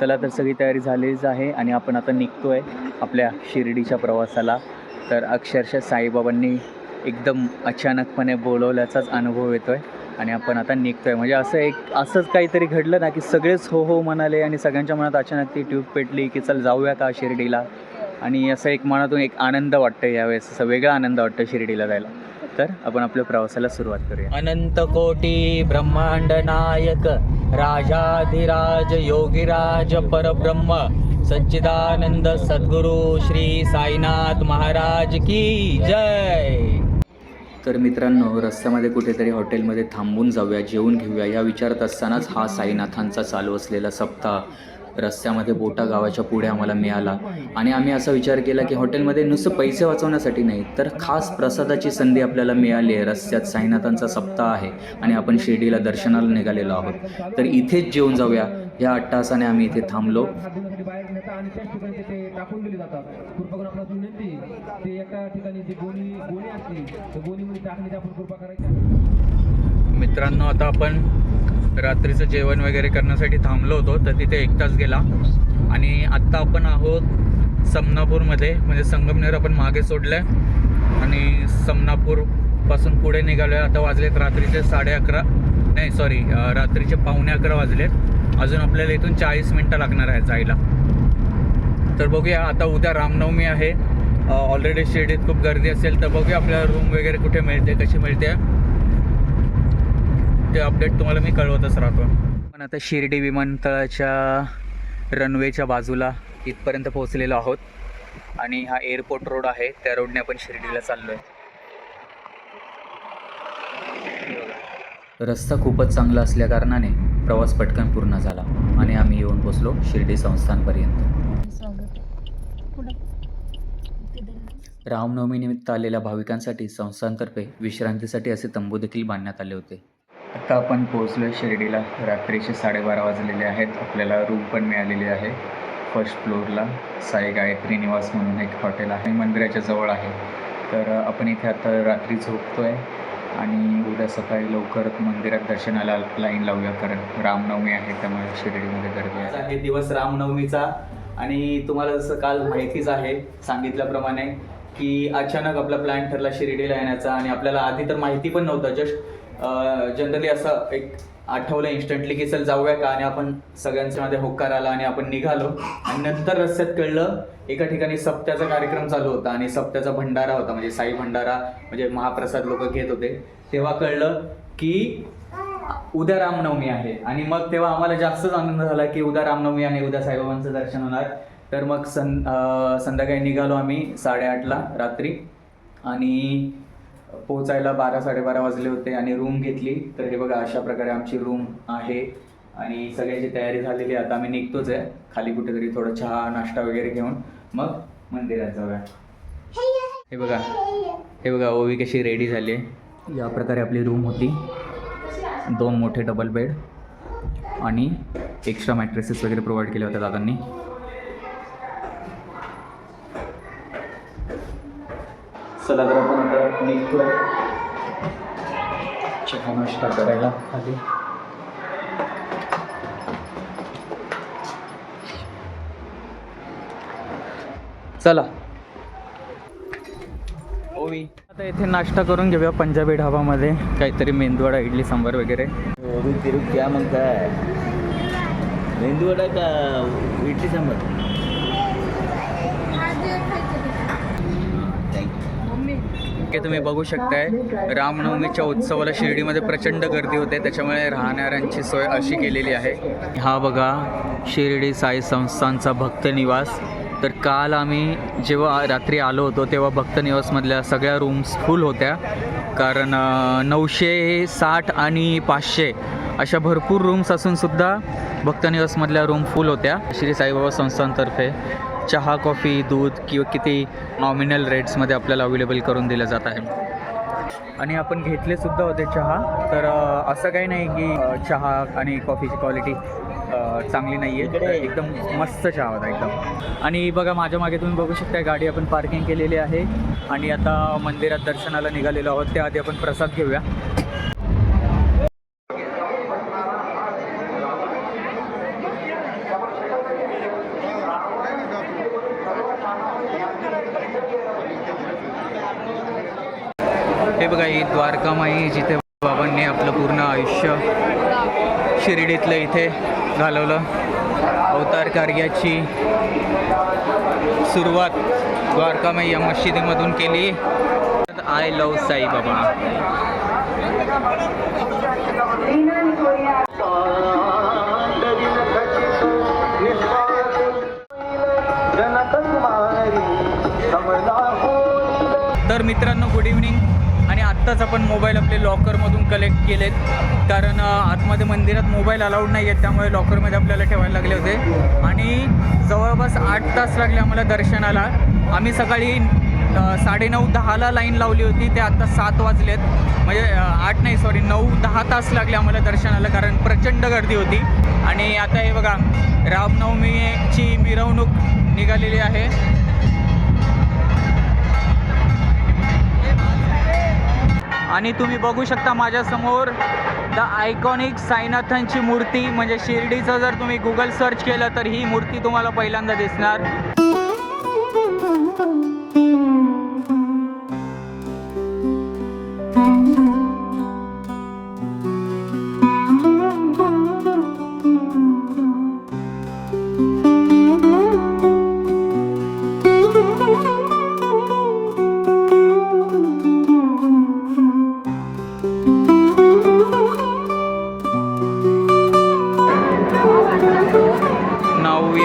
चला तर सगळी तयारी झालीच आहे आणि आपण आता निघतो आहे आपल्या शिर्डीच्या प्रवासाला. तर अक्षरशः साईबाबांनी एकदम अचानकपणे बोलवल्याचाच अनुभव येतो आहे आणि आपण आता निघतो आहे म्हणजे असं एक असंच काहीतरी घडलं ना की सगळेच हो हो म्हणाले आणि सगळ्यांच्या मनात अचानक ती ट्यूब पेटली की चल जाऊया का शिर्डीला? आणि असं एक मनातून एक आनंद वाटतं यावेळेस असं वेगळा आनंद वाटतं शिर्डीला जायला. तर आपण आपल्या प्रवासाला सुरुवात करूया. अनंत कोटी ब्रह्मांड नायक राजाधिराज योगीराज परब्रह्म सच्चिदानंद सद्गुरु श्री साईनाथ महाराज की जय. तर मित्रांनो रस्त्यामध्ये कुठेतरी हॉटेलमध्ये थांबून जाऊया जेवून घेऊया. या विचारात असतानाच हा साईनाथांचा चालू असलेला सप्ताह. रस्त्यामध्ये बोटा गावाच्या पुढे आम्हाला मिळाला. आणि आम्ही असा विचार केला की हॉटेलमध्ये नुसतं पैसे वाचवण्यासाठी नाही तर खास प्रसादाची संधी आपल्याला मिळाली आहे. रस्त्यात साईनाथांचा सप्ताह आहे आणि आपण शिर्डीला दर्शनाला निघालेलो आहोत. तर इथेच जेवून जाऊया. या अट्टासाने आम्ही इथे थांबलो. ते एका ठिकाणी जी गोणी गोणी गोणीमध्ये टाकण्याची आपण कृपा करायची मित्रांनो आता आपण रात्रीचं जेवण वगैरे करण्यासाठी थांबलो होतो तर तिथे एक तास गेला. आणि आत्ता आपण आहोत समनापूरमध्ये म्हणजे संगमनेर आपण मागे सोडलं आहे आणि समनापूरपासून पुढे निघालो आहे आता वाजलेत रात्रीचे साडे अकरा. नाही सॉरी रात्रीचे पावणे अकरा वाजलेत. अजून आपल्याला इथून चाळीस मिनटं लागणार आहे जायला. तर बघूया आता उद्या रामनवमी आहे. ऑलरेडी शिर्डीत खूप गर्दी असेल तर बघूया आपल्याला रूम वगैरे कुठे मिळते कशी मिळते. ते अपडेट तुम्हाला मी कळवतच राहतो. पण आता शिर्डी विमानतळाच्या रनवेच्या बाजूला इथपर्यंत पोहोचलेलो आहोत. आणि हा एअरपोर्ट रोड आहे त्या रोडने आपण शिर्डीला चाललो आहे रस्ता खूपच चांगला असल्या कारणाने प्रवास पटकन पूर्ण झाला आणि आम्ही येऊन पोचलो शिर्डी संस्थानपर्यंत. रामनवमीनिमित्त आलेल्या भाविकांसाठी संस्थानतर्फे विश्रांतीसाठी असे तंबू देखील बांधण्यात आले होते. आत्ता आपण पोहोचलो आहे शिर्डीला. रात्रीचे साडेबारा वाजलेले आहेत. आपल्याला रूम पण मिळालेली आहे. फर्स्ट फ्लोअरला साई गायत्री निवास म्हणून एक हॉटेल आहे. मंदिराच्या जवळ आहे. तर आपण इथे आता रात्री झोपतो आहे आणि उद्या सकाळी लवकर मंदिरात दर्शनाला लाईन लावूया. कारण रामनवमी आहे त्यामुळे शिर्डीमध्ये गर्दी आहे. आहे दिवस रामनवमीचा आणि तुम्हाला जसं काल माहितीच आहे सांगितल्याप्रमाणे की अचानक आपला प्लॅन ठरला शिर्डीला येण्याचा आणि आपल्याला आधी तर माहिती पण नव्हतं. जस्ट जनरली असं एक आठवलं इन्स्टंटली की चल जाऊया का? आणि आपण सगळ्यांच्या मध्ये होकार आला आणि आपण निघालो. आणि नंतर रस्त्यात कळलं एका ठिकाणी सप्त्याचा कार्यक्रम चालू होता आणि सप्त्याचा भंडारा होता. म्हणजे साई भंडारा म्हणजे महाप्रसाद लोक घेत होते. तेव्हा कळलं की उद्या रामनवमी आहे. आणि मग तेव्हा आम्हाला जास्तच आनंद झाला की उद्या रामनवमी आणि उद्या साईबाबांचं दर्शन होणार. तर मग सं संध्याकाळी निघालो आम्ही साडेआठला रात्री आणि पोचायला बारा साडेबारा वाजले होते आणि रूम घेतली. तर हे बघा अशा प्रकारे आमची रूम आहे आणि सगळ्याची तयारी झालेली आहे. आता आम्ही निघतोच आहे. खाली कुठेतरी थोडं चहा नाश्ता वगैरे घेऊन मग मंदिरात जाऊया. हे बघा हे बघा ओवी कशी रेडी झाली आहे. या प्रकारे आपली रूम होती. दोन मोठे डबल बेड आणि एक्स्ट्रा मॅट्रेसेस वगैरे प्रोव्हाइड केले होते दादांनी. चला तर आपण आता निघतोय. चहा नाश्ता करायला खाली चला. ओवी. आता इथे नाश्ता करून घेऊया पंजाबी ढाबामध्ये. काहीतरी मेंदूवडा इडली सांबार वगैरे. रुक ते रुक क्या का इडली सांबार? हे तुम्ही बघू शकताय. रामनवमीच्या उत्सवाला शिर्डीमध्ये प्रचंड गर्दी होते. त्याच्यामुळे राहणाऱ्यांची सोय अशी केलेली आहे. हा बघा शिर्डी साई संस्थांचा भक्त निवास. तर काल आम्ही जेव्हा रात्री आलो होतो तेव्हा भक्त निवासमधल्या सगळ्या रूम्स फुल होत्या. कारण नऊशे साठ आणि पाचशे अशा भरपूर रूम्स असूनसुद्धा भक्त निवासमधल्या रूम फुल होत्या. श्री साईबाबा संस्थांतर्फे चहा कॉफी दूध किंवा किती नॉमिनल रेट्समध्ये आपल्याला अवेलेबल करून दिलं जात आहे. आणि आपण घेतले सुद्धा होते चहा. तर असं काही नाही की चहा आणि कॉफीची क्वालिटी चांगली नाही आहे. एकदम मस्त चहा होता एकदम. आणि बघा माझ्या मागे तुम्ही बघू शकता गाडी आपण पार्किंग केलेली आहे. आणि आता मंदिरात दर्शनाला निघालेलो आहोत. त्याआधी आपण प्रसाद घेऊया हे बघा ही द्वारकामाई जिथे बाबांनी आपलं पूर्ण आयुष्य शिर्डीतलं इथे घालवलं. अवतार कार्याची सुरुवात द्वारकामय या मशिदीमधून केली. आय लव साईबाबा तर मित्रांनो गुड इव्हनिंग आत्ताच आपण मोबाईल आपले लॉकरमधून कलेक्ट केलेत. कारण आतमध्ये मंदिरात मोबाईल अलाउड नाही आहेत त्यामुळे लॉकरमध्ये आपल्याला ठेवायला लागले होते. आणि जवळपास आठ तास लागले आम्हाला दर्शनाला. आम्ही सकाळी साडे साडेनऊ दहाला लाईन लावली होती. ते आत्ता सात वाजलेत. म्हणजे आठ नाही सॉरी नऊ दहा तास लागले आम्हाला दर्शनाला कारण प्रचंड गर्दी होती. आणि आता हे बघा रामनवमीची मिरवणूक निघालेली आहे. आणि तुम्ही बघू शकता माझ्यासमोर द आयकॉनिक साईनाथांची मूर्ती म्हणजे शिर्डीचं जर तुम्ही गुगल सर्च केलं तर ही मूर्ती तुम्हाला पहिल्यांदा दिसणार.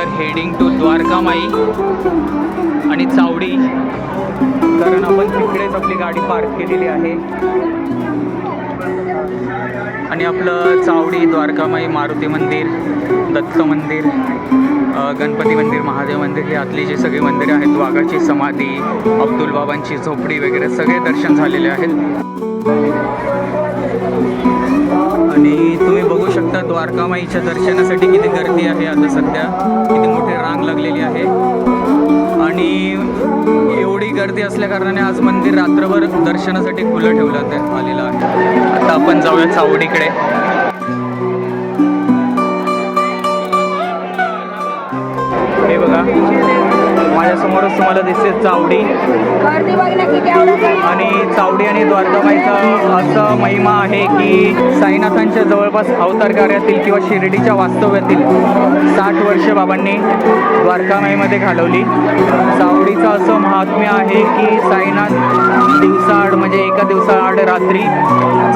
आर हेडिंग टू द्वारकामाई आणि चावडी कारण आपण तिकडेच आपली गाडी पार्क केलेली आहे. आणि आपलं चावडी द्वारकामाई मारुती मंदिर दत्त मंदिर गणपती मंदिर महादेव मंदिर हे आतली जी सगळी मंदिरे आहेत वाघाची समाधी अब्दुल बाबांची झोपडी वगैरे सगळे दर्शन झालेले आहेत. बघू द्वारकामाईच्या दर्शनासाठी किती गर्दी आहे आता सध्या? किती मोठी रांग लागलेली आहे. आणि एवढी गर्दी असल्या कारणाने आज मंदिर रात्रभर दर्शनासाठी खुलं ठेवलं ते आलेलं आहे. आता आपण जाऊया चावडीकडे. हे बघा. माझ्यासमोरच तुम्हाला दिसते चावडी. आणि चावडी आणि द्वारकामाईचा असं महिमा आहे की साईनाथांच्या जवळपास अवतार कार्यातील किंवा शिर्डीच्या वास्तव्यातील साठ वर्ष बाबांनी द्वारकामाईमध्ये घालवली. चावडीचं असं महात्म्य आहे की साईनाथ दिवसाआड म्हणजे एका दिवसाआड रात्री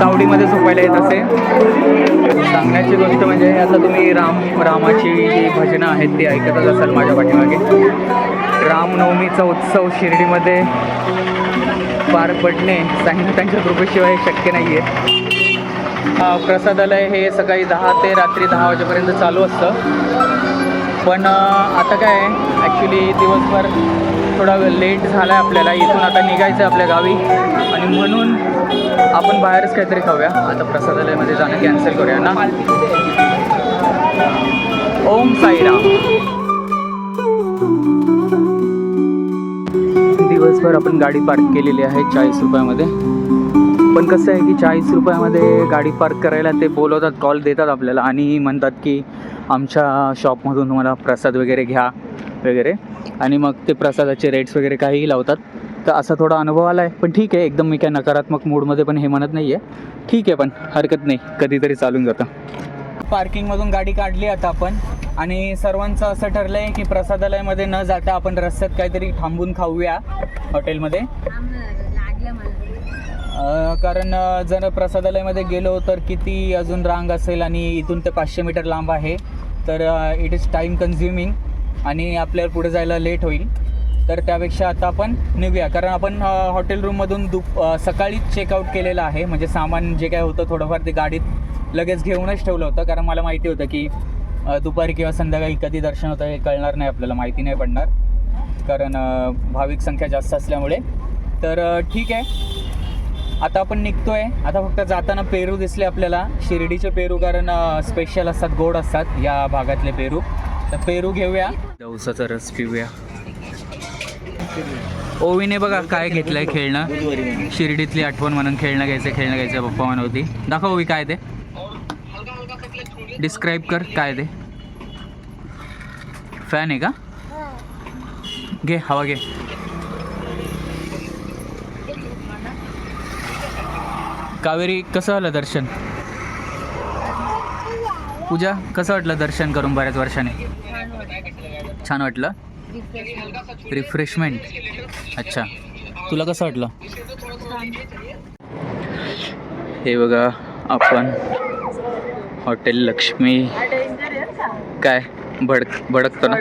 चावडीमध्ये झोपायला येत असे. सांगण्याची गोष्ट म्हणजे आता तुम्ही राम रामाची जी भजनं आहेत ती ऐकतच असाल माझ्या पाठीमागे. रामनवमीचा उत्सव शिर्डीमध्ये पार पडणे साईनाथांच्या कृपेशिवाय शक्य नाही आहे प्रसादालय हे सकाळी दहा ते रात्री दहा वाजेपर्यंत चालू असतं. पण आता काय आहे ॲक्च्युली दिवसभर थोडा लेट झाला आहे आपल्याला. इथून आता निघायचं आहे आपल्या गावी. आणि म्हणून आपण बाहेरच काहीतरी खाऊया. आता प्रसादालयामध्ये जाणं कॅन्सल करूया ना. ओम साईराम. दिवसभर आपण गाडी पार्क केलेली आहे चाळीस रुपयामध्ये. पण कसं आहे की चाळीस रुपयामध्ये गाडी पार्क करायला ते बोलवतात कॉल देतात आपल्याला. आणि म्हणतात की आमच्या शॉपमधून तुम्हाला प्रसाद वगैरे घ्या वगैरे. आणि मग ते प्रसादाचे रेट्स वगैरे काहीही लावतात. तर असा थोडा अनुभव आला आहे पण ठीक आहे एकदम मी काय नकारात्मक मूडमध्ये पण हे म्हणत नाही आहे ठीक आहे पण हरकत नाही. कधीतरी चालून जातं. पार्किंगमधून गाडी काढली आता आपण. आणि सर्वांचं असं ठरलं आहे की प्रसादालयामध्ये न जाता आपण रस्त्यात काहीतरी थांबून खाऊया हॉटेलमध्ये. कारण जर प्रसादालयामध्ये गेलो तर किती अजून रांग असेल आणि इथून ते पाचशे मीटर लांब आहे. तर इट इज टाईम कन्झ्युमिंग आणि आपल्याला पुढे जायला लेट होईल. तर त्यापेक्षा आता आपण निघूया. कारण आपण हॉटेल रूममधून दुप सकाळीच चेकआउट केलेलं आहे. म्हणजे सामान जे काय होतं थोडंफार ते गाडीत लगेच घेऊनच ठेवलं होतं. कारण मला माहिती होतं की दुपारी किंवा संध्याकाळी कधी दर्शन होतं हे कळणार नाही आपल्याला. माहिती नाही पडणार. कारण भाविक संख्या जास्त असल्यामुळे. तर ठीक आहे. आता आपण निघतोय. आता फक्त जाताना पेरू दिसले आपल्याला. शिर्डीचे पेरू कारण स्पेशल असतात गोड असतात या भागातले पेरू. तर पेरू घेऊया. दवसाचा रस पिऊया. ओवीने बघा काय घेतलंय खेळणं. शिर्डीतली आठवण म्हणून खेळणं घ्यायचं खेळणं घ्यायचं पप्पा म्हणत होती. दाखव ओवी काय ते. डिस्क्राईब कर काय ते. फॅन आहे का? घे हवा घे. कावेरी कसं झालं दर्शन? पूजा कसं वाटलं दर्शन करून बऱ्याच वर्षाने? छान वाटलं. रिफ्रेशमेंट अच्छा. तुला कसं वाटलं? हे बघा आपण हॉटेल लक्ष्मी? काय? भडक भडकतो ना.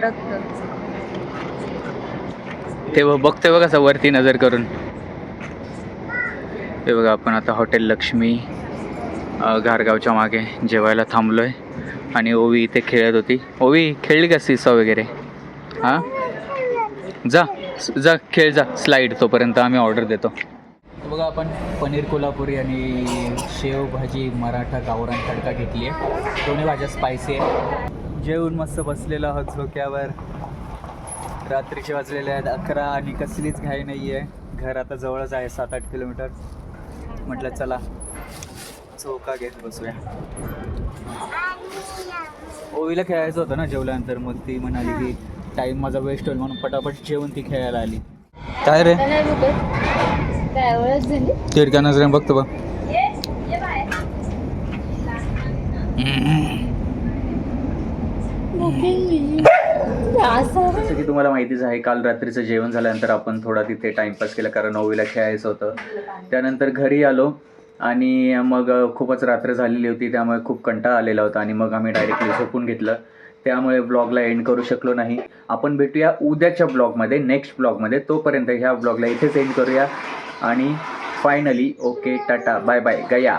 ते बघ- बघतोय बघा असं वरती नजर करून. हे बघा आपण आता हॉटेल लक्ष्मी. घारगावच्या मागे जेवायला थांबलो आहे आणि ओवी इथे खेळत होती. ओवी खेळली का सिसा वगैरे? हां? जा जा खेळ जा. स्लाईड तोपर्यंत आम्ही ऑर्डर देतो. बघा आपण पनीर कोल्हापुरी आणि शेव भाजी मराठा गावरान तडका घेतली आहे दोन्ही भाज्या स्पायसी आहे जेवून मस्त बसलेला आहोत झोक्यावर. रात्रीचे वाजलेले आहेत अकरा आणि कसलीच घाई नाही आहे घर आता जवळच आहे सात आठ किलोमीटर. म्हटलं चला चौका घेत बसूया. ओवीला खेळायचं होतं ना जेवल्यानंतर मग ती म्हणाली की टाईम माझा वेस्ट होईल म्हणून पटापट जेवून ती खेळायला आली. काय रे? आता नाही बघत. नजरेने बघ. जसं की तुम्हाला माहितीच आहे काल रात्रीचं जेवण झाल्यानंतर आपण थोडा तिथे टाइमपास केला कारण नववीला खेळायचं होतं. त्यानंतर घरी आलो. आणि मग खूपच रात्र झालेली होती त्यामुळे खूप कंटाळा आलेला होता आणि मग आम्ही डायरेक्टली झोपून घेतलं. त्यामुळे ब्लॉगला एंड करू शकलो नाही. आपण भेटूया उद्याच्या ब्लॉगमध्ये नेक्स्ट ब्लॉगमध्ये तोपर्यंत ह्या ब्लॉगला इथेच एंड करूया. आणि finally okay tata bye bye गया.